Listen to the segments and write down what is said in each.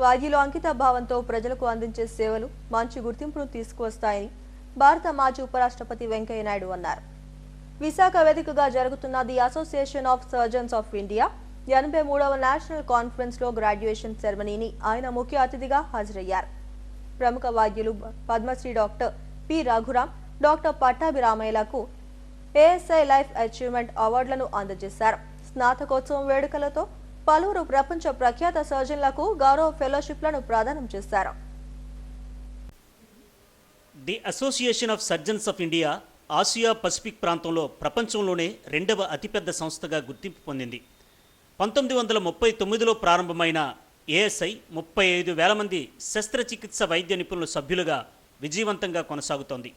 వైద్యులు అంకిత భావంతో ప్రజలకు అందించే సేవలు మంచి గుర్తింపును తీసుకువస్తాయని భారత మాజీ ఉపరాష్ట్రపతి వెంకయ్య నాయుడు అన్నారు. విశాఖ వేదికగా జరుగుతున్న the association of surgeons of India ఎనభై మూడవ నేషనల్ కాన్ఫరెన్స్లో గ్రాడ్యుయేషన్ సెరమనీని ఆయన ముఖ్య అతిథిగా హాజరయ్యారు. ప్రముఖ వాద్యులు Padmashri doctor P Raghuram doctor పట్టాభిరామయ్యలకు A S I life achievement అవార్డులను అందజేశారు. స్నాతకోత్సవం వేడుకలతో పలువురు ప్రపంచ ప్రఖ్యాత సర్జన్లకు గౌరవ ఫెలోషిప్లను ప్రదానం చేశారు. The association of surgeons of India Asia Pacific ప్రాంతంలో ప్రపంచంలోనే రెండవ అతిపెద్ద సంస్థగా గుర్తింపు పొందింది. పంతొమ్మిది వందల ముప్పై తొమ్మిదిలో ప్రారంభమైన ఏఎస్ఐ ముప్పై ఐదు వేల మంది శస్త్రచికిత్స వైద్య నిపుణుల సభ్యులుగా విజయవంతంగా కొనసాగుతోంది.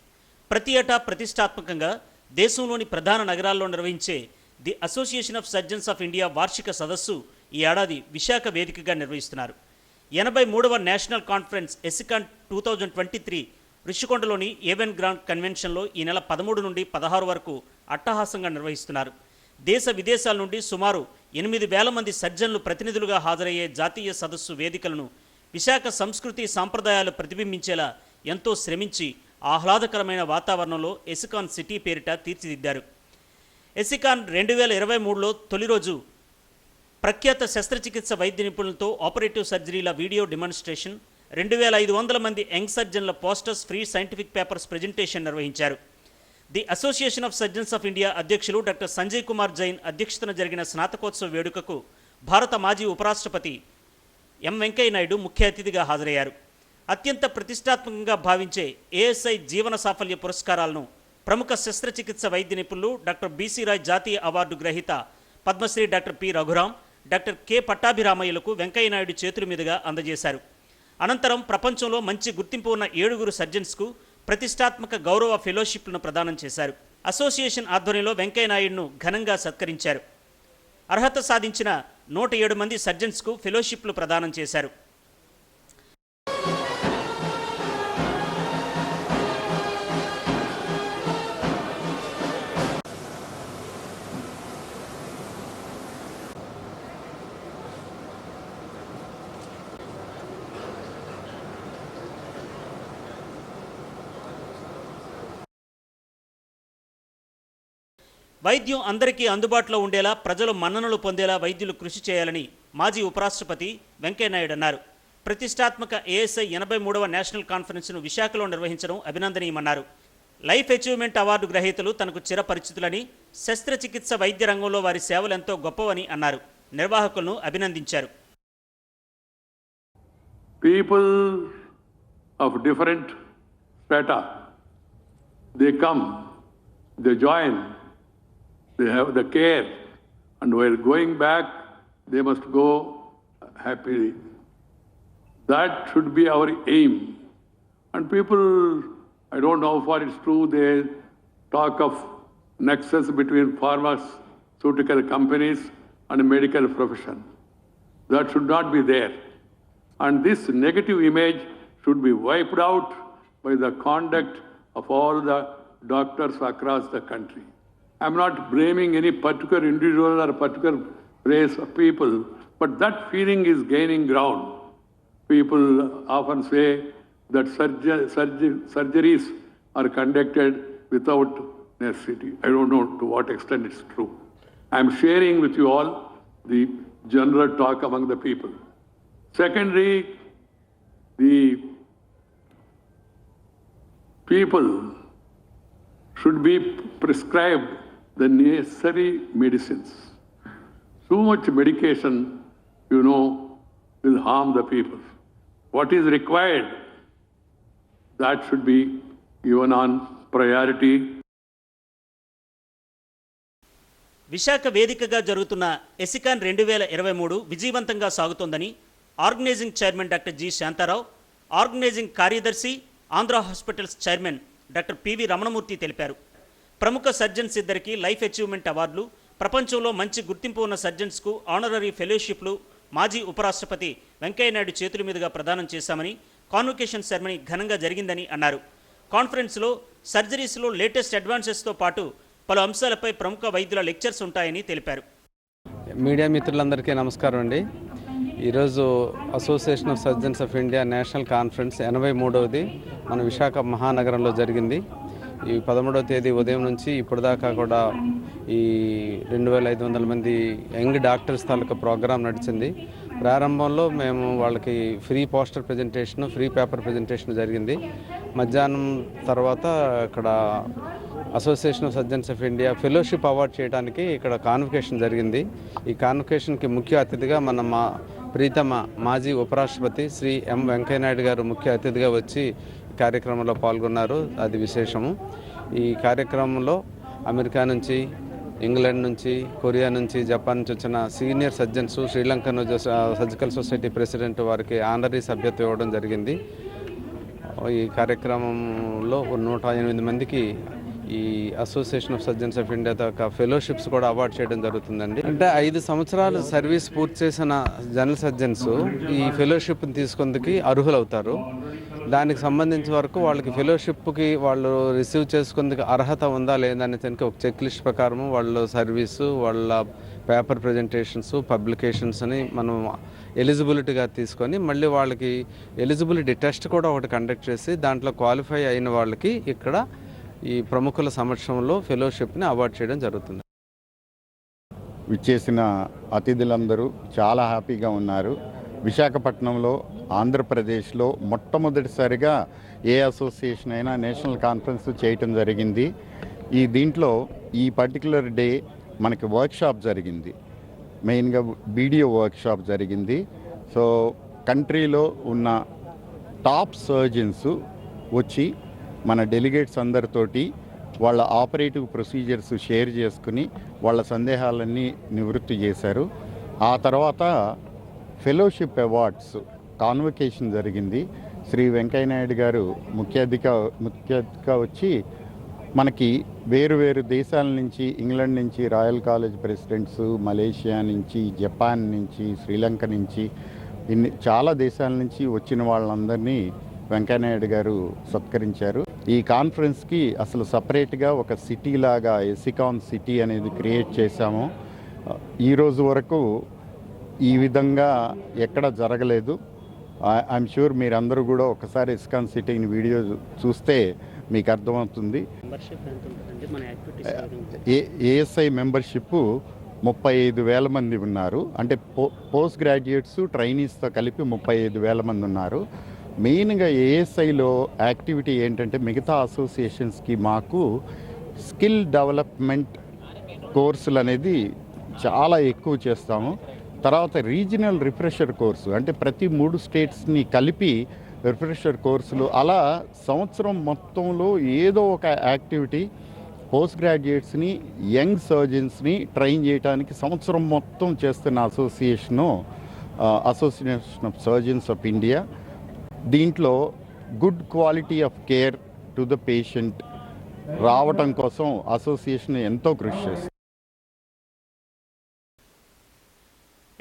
ప్రతి ఏటా ప్రతిష్టాత్మకంగా దేశంలోని ప్రధాన నగరాల్లో నిర్వహించే the association of surgeons of India వార్షిక సదస్సు ఈ ఏడాది విశాఖ వేదికగా నిర్వహిస్తున్నారు. ఎనభై మూడవ national conference ASICON two thousand twenty three ఋషికొండలోని ఏవెన్ గ్రాండ్ కన్వెన్షన్లో ఈ నెల పదమూడు నుండి పదహారు వరకు అట్టహాసంగా నిర్వహిస్తున్నారు. దేశ విదేశాల నుండి సుమారు ఎనిమిది వేల మంది సర్జన్లు ప్రతినిధులుగా హాజరయ్యే జాతీయ సదస్సు వేదికలను విశాఖ సంస్కృతి సాంప్రదాయాలు ప్రతిబింబించేలా ఎంతో శ్రమించి ఆహ్లాదకరమైన వాతావరణంలో ఎసికాన్ సిటీ పేరిట తీర్చిదిద్దారు. ఎసికాన్ రెండు వేల ఇరవై మూడులో తొలి రోజు ప్రఖ్యాత శస్త్రచికిత్స వైద్య నిపుణులతో ఆపరేటివ్ సర్జరీల వీడియో డెమాన్స్ట్రేషన్ రెండు వేల ఐదు వందల మంది young సర్జన్ల posters free scientific papers presentation నిర్వహించారు. The association of surgeons of India అధ్యక్షులు డాక్టర్ సంజయ్ కుమార్ జైన్ అధ్యక్షతన జరిగిన స్నాతకోత్సవ వేడుకకు భారత మాజీ ఉపరాష్ట్రపతి ఎం వెంకయ్య నాయుడు ముఖ్య అతిథిగా హాజరయ్యారు. అత్యంత ప్రతిష్టాత్మకంగా భావించే ఏఎస్ఐ జీవన సాఫల్య పురస్కారాలను ప్రముఖ శస్త్రచికిత్స వైద్య నిపుణులు డాక్టర్ బీసీ రాయ్ జాతీయ అవార్డు గ్రహీత Padmashri doctor P Raghuram doctor K పట్టాభిరామయ్యలకు Venkaiah Naidu చేతుల మీదుగా అందజేశారు. అనంతరం ప్రపంచంలో మంచి గుర్తింపు ఉన్న ఏడుగురు సర్జన్స్కు ప్రతిష్టాత్మక గౌరవ ఫెలోషిప్లను ప్రదానం చేశారు. అసోసియేషన్ ఆధ్వర్యంలో వెంకయ్య నాయుడును ఘనంగా సత్కరించారు. అర్హత సాధించిన నూట ఏడు మంది సర్జన్స్కు ఫెలోషిప్లు ప్రదానం చేశారు. వైద్యం అందరికీ అందుబాటులో ఉండేలా ప్రజలు మన్ననలు పొందేలా వైద్యులు కృషి చేయాలని మాజీ ఉపరాష్ట్రపతి వెంకయ్యనాయుడు అన్నారు. ప్రతిష్టాత్మక ఏఎస్ఐ ఎనభై మూడవ నేషనల్ కాన్ఫరెన్స్ను విశాఖలో నిర్వహించడం అభినందనీయమన్నారు. లైఫ్ అచీవ్మెంట్ అవార్డు గ్రహీతలు తనకు చిరపరిచితులని శస్త్రచికిత్స వైద్య రంగంలో వారి సేవలు ఎంతో గొప్పవని అన్నారు. నిర్వాహకులను అభినందించారు. People of different strata. They come they join they have the care, and while going back, they must go happily. That should be our aim. And people, I don't know far it's true, they talk of nexus between pharmaceutical companies and medical profession. That should not be there. And this negative image should be wiped out by the conduct of all the doctors across the country. I'm not blaming any particular individual or particular race of people, but that feeling is gaining ground. People often say that surger- surger- surgeries are conducted without necessity. I don't know to what extent it's true. I'm sharing with you all the general talk among the people. Secondly, the people should be prescribed the necessary medicines. Too much medication, you know, will harm the people. What is required, that should be given on priority Visakha వేదికగా జరుగుతున్న ASICON రెండు వేల ఇరవై మూడు విజయవంతంగా సాగుతోందని organising chairman doctor G Shantarao organising కార్యదర్శి Andhra hospitals chairman doctor P V Ramanamurthy తెలిపారు ప్రముఖ సర్జన్స్ ఇద్దరికి లైఫ్ అచీవ్మెంట్ అవార్డులు ప్రపంచంలో మంచి గుర్తింపు ఉన్న సర్జన్స్కు ఆనరరీ ఫెలోషిప్లు మాజీ ఉపరాష్ట్రపతి వెంకయ్యనాయుడు చేతుల మీదుగా ప్రదానం చేశామని కాన్వకేషన్ సెరమనీ ఘనంగా జరిగిందని అన్నారు. కాన్ఫరెన్స్లో సర్జరీస్లో లేటెస్ట్ అడ్వాన్సెస్తో పాటు పలు అంశాలపై ప్రముఖ వైద్యుల లెక్చర్స్ ఉంటాయని తెలిపారు. మీడియా మిత్రులందరికీ నమస్కారం అండి. ఈరోజు association of surgeons of India national conference ఎనభై మూడవది మన విశాఖ మహానగరంలో జరిగింది. ఈ పదమూడవ తేదీ ఉదయం నుంచి ఇప్పటిదాకా దాకా కూడా ఈ రెండు వేల ఐదు వందల మంది యంగ్ డాక్టర్స్ తాలూకా ప్రోగ్రాం నడిచింది. ప్రారంభంలో మేము వాళ్ళకి free poster presentation free paper presentation జరిగింది. మధ్యాహ్నం తర్వాత ఇక్కడ association of surgeons of India fellowship award చేయడానికి ఇక్కడ కాన్వకేషన్ జరిగింది. ఈ కాన్వకేషన్కి ముఖ్య అతిథిగా మన మా ప్రీతమ మాజీ ఉపరాష్ట్రపతి శ్రీ ఎం వెంకయ్యనాయుడు గారు ముఖ్య అతిథిగా వచ్చి కార్యక్రమంలో పాల్గొన్నారు. అది విశేషము. ఈ కార్యక్రమంలో అమెరికా నుంచి ఇంగ్లాండ్ నుంచి కొరియా నుంచి జపాన్ నుంచి వచ్చిన senior surgeons Sri Lanka surgical society president వారికి ఆనరీ సభ్యత్వం ఇవ్వడం జరిగింది. ఈ కార్యక్రమంలో నూట ఎనిమిది మందికి ఈ association of surgeons of India యొక్క ఫెలోషిప్స్ కూడా అవార్డ్ చేయడం జరుగుతుందండి. అంటే ఐదు సంవత్సరాలు సర్వీస్ పూర్తి చేసిన జనరల్ సర్జన్స్ ఈ ఫెలోషిప్ని తీసుకుందుకు అర్హులవుతారు. దానికి సంబంధించిన వరకు వాళ్ళకి ఫెలోషిప్కి వాళ్ళు రిసీవ్ చేసుకుందుకు అర్హత ఉందా లేదా అనే దానికి ఒక చెక్ లిస్ట్ ప్రకారం వాళ్ళ సర్వీసు వాళ్ళ పేపర్ ప్రజెంటేషన్స్ పబ్లికేషన్స్ అని మనం ఎలిజిబిలిటీగా తీసుకొని మళ్ళీ వాళ్ళకి ఎలిజిబిలిటీ టెస్ట్ కూడా ఒకటి కండక్ట్ చేసి దాంట్లో క్వాలిఫై అయిన వాళ్ళకి ఇక్కడ ఈ ప్రముఖుల సమక్షంలో ఫెలోషిప్ని అవార్డ్ చేయడం జరుగుతుంది. విచ్చేసిన అతిథులందరూ చాలా హ్యాపీగా ఉన్నారు. విశాఖపట్నంలో ఆంధ్రప్రదేశ్లో మొట్టమొదటిసారిగా ఏ అసోసియేషన్ అయినా నేషనల్ కాన్ఫరెన్స్ చేయటం జరిగింది. ఈ దీంట్లో ఈ పర్టికులర్ డే మనకి వర్క్షాప్ జరిగింది. మెయిన్గా వీడియో వర్క్షాప్ జరిగింది. సో కంట్రీలో ఉన్న టాప్ సర్జన్స్ వచ్చి మన డెలిగేట్స్ అందరితోటి వాళ్ళ ఆపరేటివ్ ప్రొసీజర్స్ షేర్ చేసుకుని వాళ్ళ సందేహాలన్నీ నివృత్తి చేశారు. ఆ తర్వాత ఫెలోషిప్ అవార్డ్స్ కాన్వకేషన్ జరిగింది. శ్రీ వెంకయ్యనాయుడు గారు ముఖ్య అతిథిగా ముఖ్య అధిక వచ్చి మనకి వేరు వేరు దేశాల నుంచి ఇంగ్లాండ్ నుంచి రాయల్ కాలేజ్ ప్రెసిడెంట్స్ మలేషియా నుంచి జపాన్ నుంచి శ్రీలంక నుంచి ఇన్ని చాలా దేశాల నుంచి వచ్చిన వాళ్ళందరినీ వెంకయ్యనాయుడు గారు సత్కరించారు. ఈ కాన్ఫరెన్స్కి అసలు సపరేట్గా ఒక సిటీ లాగా ఎసికాన్ సిటీ అనేది క్రియేట్ చేశాము. ఈరోజు వరకు ఈ విధంగా ఎక్కడ జరగలేదు. ఐఎమ్ షూర్ మీరందరూ కూడా ఒకసారి ఇస్కాన్ సిటీని వీడియో చూస్తే మీకు అర్థమవుతుంది. ఏఎస్ఐ మెంబర్షిప్ ముప్పై ఐదు వేల మంది ఉన్నారు. అంటే పో పోస్ట్ గ్రాడ్యుయేట్స్ ట్రైనీస్తో కలిపి ముప్పై ఐదు వేల మంది ఉన్నారు. మెయిన్గా ఏఎస్ఐలో యాక్టివిటీ ఏంటంటే మిగతా అసోసియేషన్స్కి మాకు స్కిల్ డెవలప్మెంట్ కోర్సులు అనేది చాలా ఎక్కువ చేస్తాము. తర్వాత రీజనల్ రిఫ్రెషర్ కోర్సు అంటే ప్రతి మూడు స్టేట్స్ని కలిపి రిఫ్రెషర్ కోర్సులు. అలా సంవత్సరం మొత్తంలో ఏదో ఒక యాక్టివిటీ పోస్ట్ గ్రాడ్యుయేట్స్ని యంగ్ సర్జన్స్ని ట్రైన్ చేయడానికి సంవత్సరం మొత్తం చేస్తున్న association association of surgeons of India. దీంట్లో good quality of care to the patient రావటం కోసం అసోసియేషన్ ఎంతో కృషి చేస్తుంది.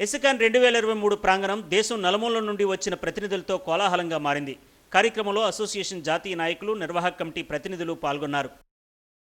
ఎసికాన్ రెండు వేల ఇరవై మూడు ప్రాంగణం దేశం నలుమూల నుండి వచ్చిన ప్రతినిధులతో కోలాహలంగా మారింది. కార్యక్రమంలో అసోసియేషన్ జాతీయ నాయకులు నిర్వాహక కమిటీ ప్రతినిధులు పాల్గొన్నారు.